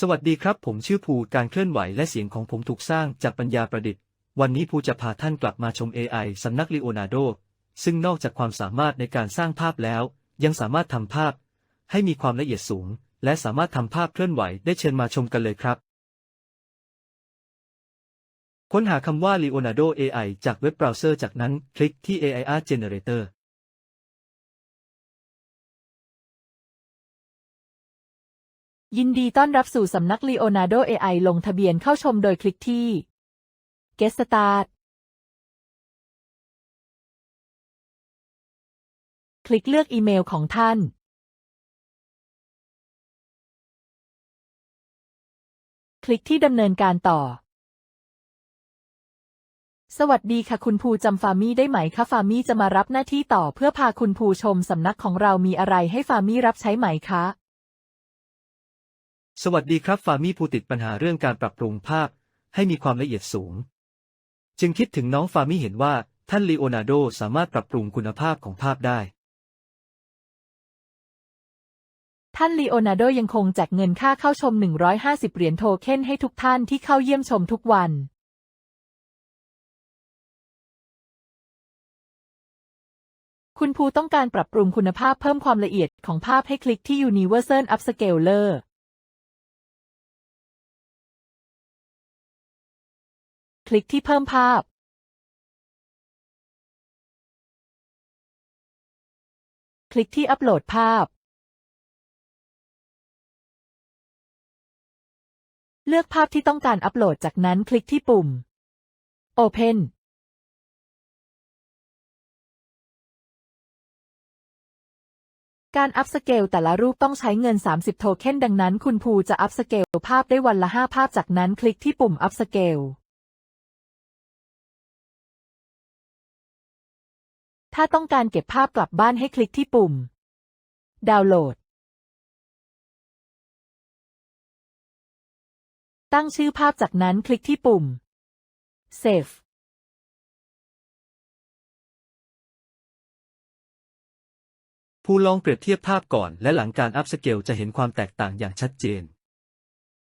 สวัสดีครับ ผมชื่อภูการเคลื่อนไหวและเสียงของผมถูกสร้างจากปัญญาประดิษฐ์ วันนี้ภูจะพาท่านกลับมาชม AI สำนักลีโอนาร์โด ซึ่งนอกจากความสามารถในการสร้างภาพแล้ว ยังสามารถทำภาพ ให้มีความละเอียดสูง และสามารถทำภาพเคลื่อนไหวได้เชิญมาชมกันเลยครับ ค้นหาคำว่า Leonardo AI จากเว็บเบราว์เซอร์จากนั้นคลิกที่ AI Art Generator ยินดีต้อนรับสู่สำนัก Leonardo AI ลงทะเบียนเข้าชมโดยคลิกที่ Get Start คลิกเลือกอีเมลของท่าน คลิกที่ดำเนินการต่อ สวัสดีค่ะคุณภูจำฟามี่ได้ไหมคะฟามี่จะมารับหน้าที่ต่อเพื่อพาคุณภูชมสำนักของเรามีอะไรให้ฟามี่รับใช้ไหมคะ สวัสดีครับฟามี่ภูติดปัญหาเรื่องการปรับปรุงภาพ ให้มีความละเอียดสูง จึงคิดถึงน้องฟามี่เห็นว่าท่านลีโอนาร์โดสามารถปรับปรุงคุณภาพของภาพได้ ท่านลีโอนาร์โดยังคงแจกเงินค่าเข้าชม 150 เหรียญโทเค็นให้ทุกท่านที่เข้าเยี่ยมชมทุกวัน คุณภูต้องการปรับปรุงคุณภาพเพิ่มความละเอียดของภาพให้คลิกที่ Universal Upscaler คลิกที่เพิ่มภาพคลิกที่อัปโหลดภาพ เลือกภาพที่ต้องการอัปโหลดจากนั้นคลิกที่ปุ่ม Open การอัพสเกลแต่ละรูปต้องใช้เงิน 30 โทเค็นดังนั้นคุณภูจะอัพสเกลภาพได้วันละ 5 ภาพจากนั้นคลิกที่ปุ่มอัพสเกล ถ้าต้องการเก็บภาพกลับบ้านให้คลิกที่ปุ่ม ดาวน์โหลด ตั้งชื่อภาพจากนั้นคลิกที่ปุ่ม Save ผู้ลองเปรียบเทียบภาพก่อนและหลังการอัพสเกลจะเห็นความแตกต่างอย่างชัดเจน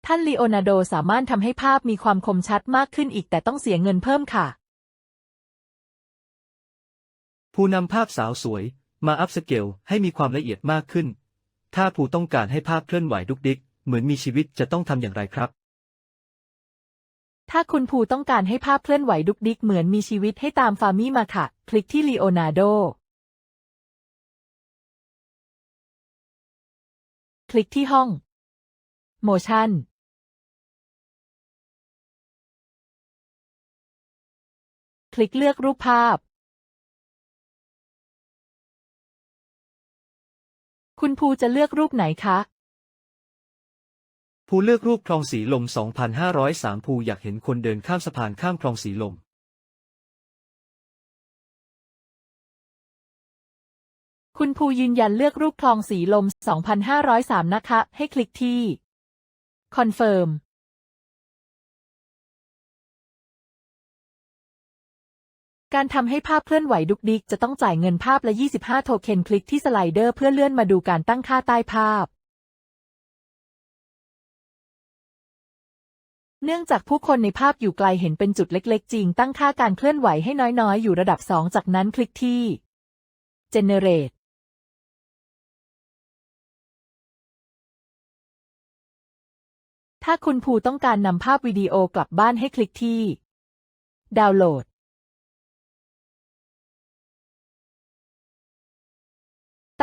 ท่านลีโอนาร์โดสามารถทำให้ภาพมีความคมชัดมากขึ้นอีกแต่ต้องเสียเงินเพิ่มค่ะ ผู้นำภาพสาวสวยมาอัพสเกลให้มีความละเอียดมากขึ้น ถ้าผู้ต้องการให้ภาพเคลื่อนไหวดุกดิก เหมือนมีชีวิตจะต้องทำอย่างไรครับ ถ้าคุณภูต้องการให้ภาพเคลื่อนไหวดุกดิกเหมือนมีชีวิตให้ตามฟาร์มี่มาค่ะ คลิกที่ลีโอนาร์โด คลิกที่ห้อง Motion คลิกเลือกรูปภาพ คุณภูจะเลือกรูปไหนคะผู้เลือกรูปคลองสีลม 2,503ผู้อยากเห็นคนเดินข้ามสะพานข้ามคลองสีลมคุณภูยืนยันเลือกรูปคลองสีลม 2,503 นะคะ ให้คลิกที่ Confirm การทำให้ภาพเคลื่อนไหวดุกดิกจะต้องจ่ายเงินภาพละ 25 โทเค็นคลิกที่สไลเดอร์เพื่อเลื่อนมาดูการตั้งค่าใต้ภาพ เนื่องจากผู้คนในภาพอยู่ไกลเห็นเป็นจุดเล็กๆ จริง ตั้งค่าการเคลื่อนไหวให้น้อยๆ อยู่ระดับ 2 จากนั้นคลิกที่ Generate ถ้าคุณภูต้องการนำภาพวิดีโอกลับบ้านให้คลิกที่ ดาวน์โหลด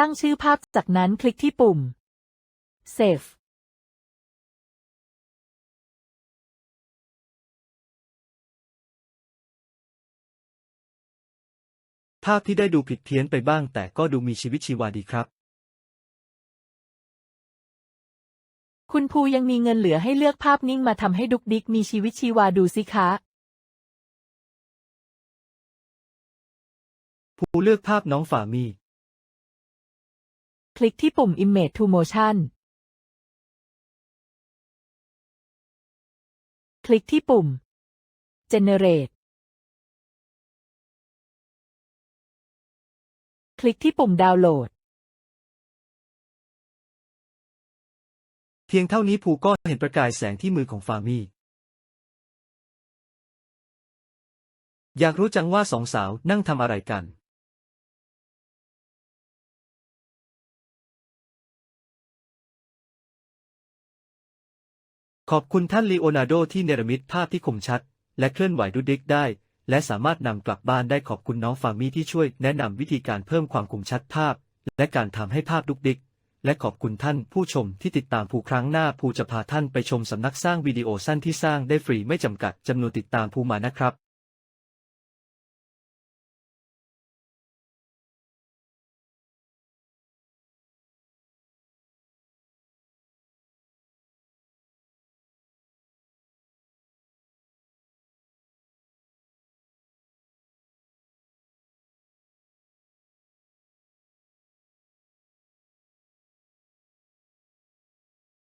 ตั้งชื่อภาพ จากนั้นคลิกที่ปุ่ม Save ภาพที่ได้ดูผิดเพี้ยนไปบ้าง แต่ก็ดูมีชีวิตชีวาดีครับ คุณภูยังมีเงินเหลือให้เลือกภาพนิ่งมาทำให้ดุกดิกมีชีวิตชีวาดูสิคะผู้เลือกภาพน้องฝามี คลิกที่ปุ่ม Image to Motion คลิกที่ปุ่ม Generate คลิกที่ปุ่มดาวน์โหลด เพียงเท่านี้ภูก็เห็นประกายแสงที่มือของฟามี่ อยากรู้จังว่าสองสาวนั่งทำอะไรกัน ขอบคุณท่านลีโอนาร์โดที่เนรมิตภาพที่คมชัด และเคลื่อนไหวดุดิกได้ และสามารถนำกลับบ้านได้ขอบคุณน้องฟามี่ที่ช่วยแนะนำวิธีการเพิ่มความคมชัดภาพ และการทำให้ภาพดุกดิก และขอบคุณท่านผู้ชมที่ติดตามภูครั้งหน้าภูจะพาท่านไปชมสำนักสร้างวิดีโอสั้นที่สร้างได้ฟรีไม่จำกัดจำนวนติดตามภูมานะครับ